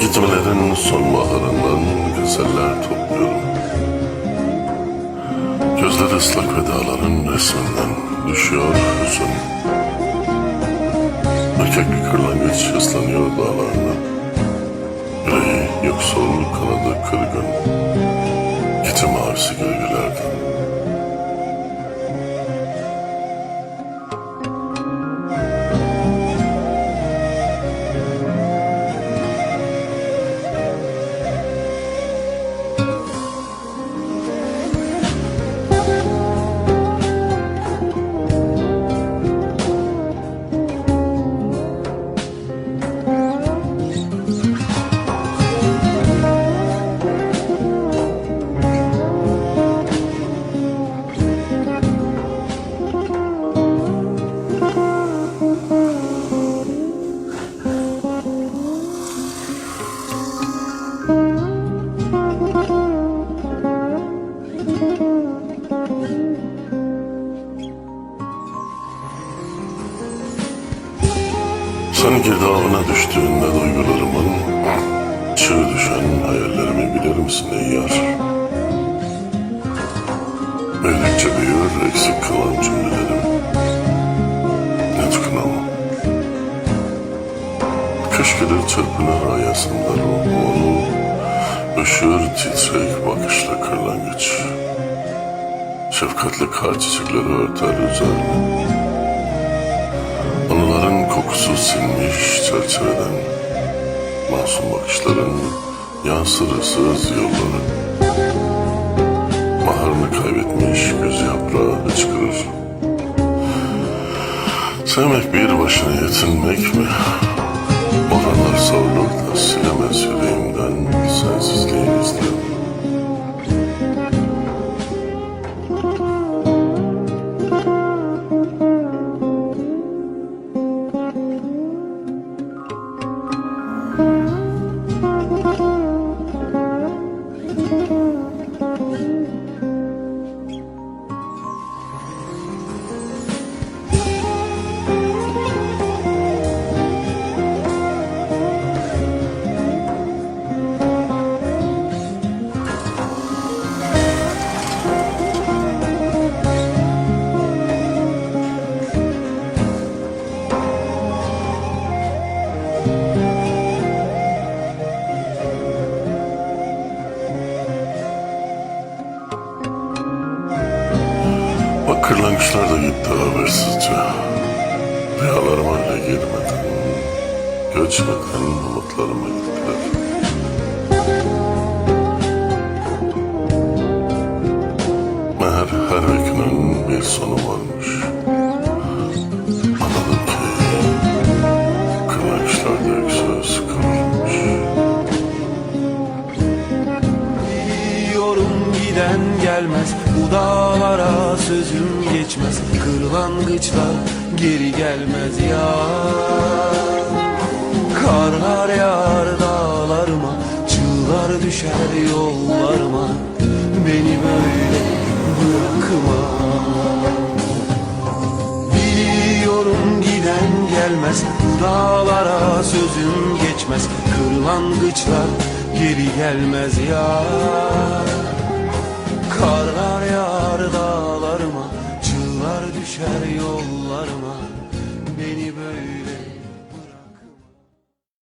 Gitmelerin sonbaharından güzeller topluyorum. Gözleri ıslak vedaların resminden düşüyor hüzün. Erkek bir kırlangıç hızlanıyor dağlarına. Yüreği yoksul, kanadı kırgın. Gitim ağrısı gölgelerden. Sen girdabına düştüğünde duygularımın çığ düşen hayallerimi bilir misin ey yar? Büyüdükçe büyür eksik kalan cümlelerim. Tıkınam. Kış gelir çırpınır ayasında ruhunu. Üşür titrek bakışla kırlangıç. Şefkatli kar çiçekleri örter üzerine. Kokusu sinmiş çerçeveden. Masum bakışların yansır ıssız yolları. Baharını kaybetmiş göz yaprağı hıçkırır Sevmek bir başına yetinmek mi? Kırlangıçlar da gitti habersizce. Rüyalarıma bile girmeden, göçmeden umutlarıma gittiler. Meğer her öykünün bir sonu varmış. Giden gelmez. Bu dağlara sözüm geçmez. Kırlangıçlar geri gelmez ya. Karlar yağar dağlarıma Çığlar düşer yollarıma. Beni böyle bırakma. Biliyorum giden gelmez. Bu dağlara sözüm geçmez. Kırlangıçlar geri gelmez ya Karlar yağar